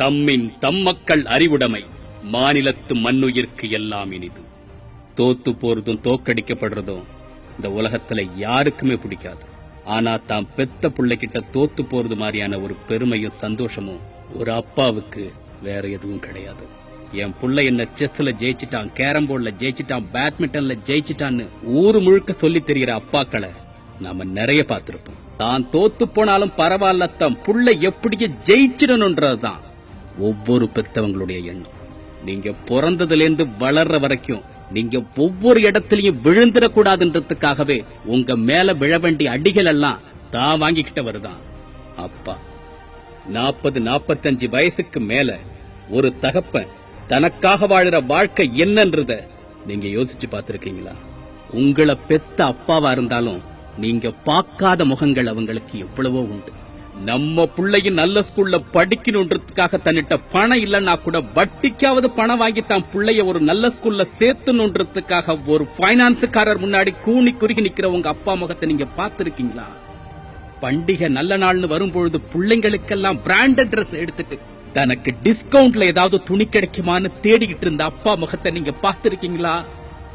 தம்மின் தம்மக்கள் அறிவுடைமை. மாநிலத்து மண்ணுயிர்க்கு எல்லாம் இனிது. தோத்து போறதும் தோக்கடிக்கப்படுறதும் இந்த உலகத்துல யாருக்குமே பிடிக்காது. ஆனா தாம் பெத்த பிள்ளைகிட்ட தோத்து போறது மாதிரியான ஒரு பெருமையும் சந்தோஷமும் ஒரு அப்பாவுக்கு வேற எதுவும் கிடையாது. என் புள்ள என்ன செஸ்ல ஜெயிச்சிட்டான் கேரம் போர்டுல ஜெயிச்சிட்டான் பேட்மிண்டன்ல ஜெயிச்சிட்டான்னு ஊரு முழுக்க சொல்லி தெரிகிற அப்பாக்களை நாம நிறைய பார்த்திருப்போம். தான் தோத்து போனாலும் பரவாயில்ல தம் புள்ள எப்படியே ஜெயிச்சிடணும்ன்றதுதான். ஒவ்வொரு பெத்தவங்களுடைய எண்ணம். நீங்க பிறந்ததுலேருந்து வளர்ற வரைக்கும் நீங்க ஒவ்வொரு இடத்துலயும் விழுந்துடக்கூடாதுன்றதுக்காகவே உங்க மேல விழ வேண்டிய அடிகள் எல்லாம் தான் வாங்கிக்கிட்ட வருதான். அப்பா நாற்பது நாற்பத்தஞ்சு வயசுக்கு மேல ஒரு தகப்பன் தனக்காக வாழுற வாழ்க்கை என்னன்றத நீங்க யோசிச்சு பார்த்திருக்கீங்களா உங்களை பெத்த அப்பாவா இருந்தாலும் நீங்க பார்க்காத முகங்கள் அவங்களுக்கு எவ்வளவோ உண்டு. நம்ம பிள்ளையும் நல்ல ஸ்கூல்ல படிக்கணுன்றதுக்காக தன்னிட்ட பணம் இல்லைன்னா கூட வட்டிக்காவது பணம் வாங்கி தான் புள்ளைய ஒரு நல்ல ஸ்கூல்ல சேர்த்துணுன்றதுக்காக ஒரு பைனான்ஸுக்காரர் முன்னாடி கூனி குறுகி நிக்கிற உங்க அப்பா முகத்தை நீங்க பார்த்திருக்கீங்களா? பண்டிகை நல்ல நாள்னு வரும்பொழுது பிள்ளைங்களுக்கெல்லாம் பிராண்டட் ட்ரெஸ் எடுத்துட்டு தனக்கு டிஸ்கவுண்ட்ல ஏதாவது துணி கிடைக்குமான்னு தேடிக்கிட்டு இருந்த அப்பா முகத்தை நீங்க பார்த்திருக்கீங்களா?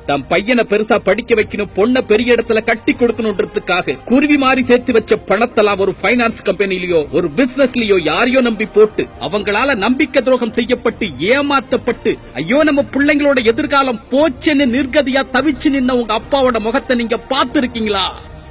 தம் பையனை பெருசா படிக்க வைக்கணும் பொண்ண பெரிய இடத்துல கட்டி கொடுக்கணும்ன்றதுக்காக குருவி மாதிரி சேர்த்து வச்ச பணத்தெல்லாம் ஒரு பைனான்ஸ் கம்பெனிலயோ ஒரு பிசினஸ்லயோ யாரையோ நம்பி போட்டு அவங்களால நம்பிக்கை துரோகம் செய்யப்பட்டு ஏமாத்தப்பட்டு ஐயோ நம்ம பிள்ளைங்களோட எதிர்காலம் போச்சுன்னு நிர்கதியா தவிச்சு நின்ன உங்க அப்பாவோட முகத்தை நீங்க பார்த்திருக்கீங்களா?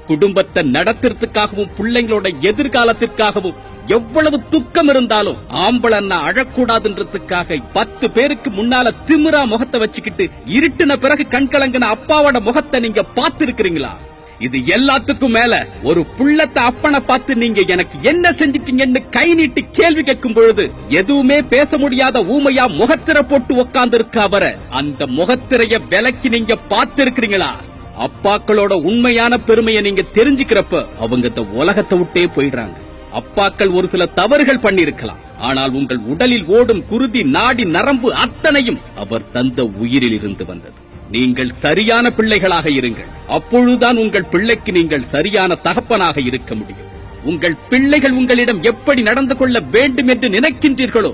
குடும்பத்தை நடத்துறதுக்காகவும் பிள்ளைங்களோட எதிர்காலத்திற்காகவும் எவ்வளவு துக்கம் இருந்தாலும் ஆம்பளன்னா அழக்கூடாதுன்றதுக்காக பத்து பேருக்கு முன்னால திமிரா முகத்தை வச்சுக்கிட்டு இருட்டுன பிறகு கண்கலங்கின அப்பாவோட முகத்தை நீங்க பார்த்திருக்கிறீங்களா? இது எல்லாத்துக்கும் மேல ஒரு புள்ளத்தை அப்பனை பார்த்து நீங்க எனக்கு என்ன செஞ்சிட்டீங்கன்னு கை நீட்டி கேள்வி கேட்கும் பொழுது எதுவுமே பேச முடியாத ஊமையா முகத்திரை போட்டு உட்கார்ந்து இருக்க அவரை. அந்த முகத்திரைய விலக்கி நீங்க பார்த்திருக்கிறீங்களா? அப்பாக்களோட உண்மையான பெருமையை நீங்க தெரிஞ்சுக்கிறப்ப அவங்க இந்த உலகத்தை விட்டே போயிடுறாங்க. அப்பாக்கள் ஒரு சில தவறுகள் பண்ணியிருக்கலாம். ஆனால் உங்கள் உடலில் ஓடும் குருதி நாடி நரம்பு அத்தனையும் அவர் தந்த உயிரில் இருந்து வந்தது. நீங்கள் சரியான பிள்ளைகளாக இருங்கள். அப்பொழுதுதான் உங்கள் பிள்ளைக்கு நீங்கள் சரியான தகப்பனாக இருக்க முடியும். உங்கள் பிள்ளைகள் உங்களிடம் எப்படி நடந்து கொள்ள வேண்டும் என்று நினைக்கின்றீர்களோ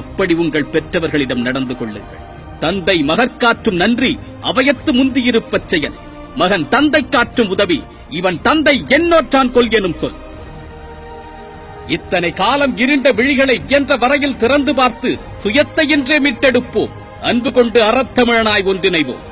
அப்படி உங்கள் பெற்றவர்களிடம் நடந்து கொள்ளுங்கள். தந்தை மகற்காற்றும் நன்றி அவயத்து முந்தியிருப்பச் செயல். மகன் தந்தை காற்றும் உதவி இவன் தந்தை என்னோற்றான் கொள் எனும் சொல். இத்தனை காலம் இருண்ட விழிகளை என்ற வரையில் திறந்து பார்த்து சுயத்தை என்றே மீட்டெடுப்போம். அன்பு கொண்டு அறத்தமிழனாய் ஒன்றிணைவோம்.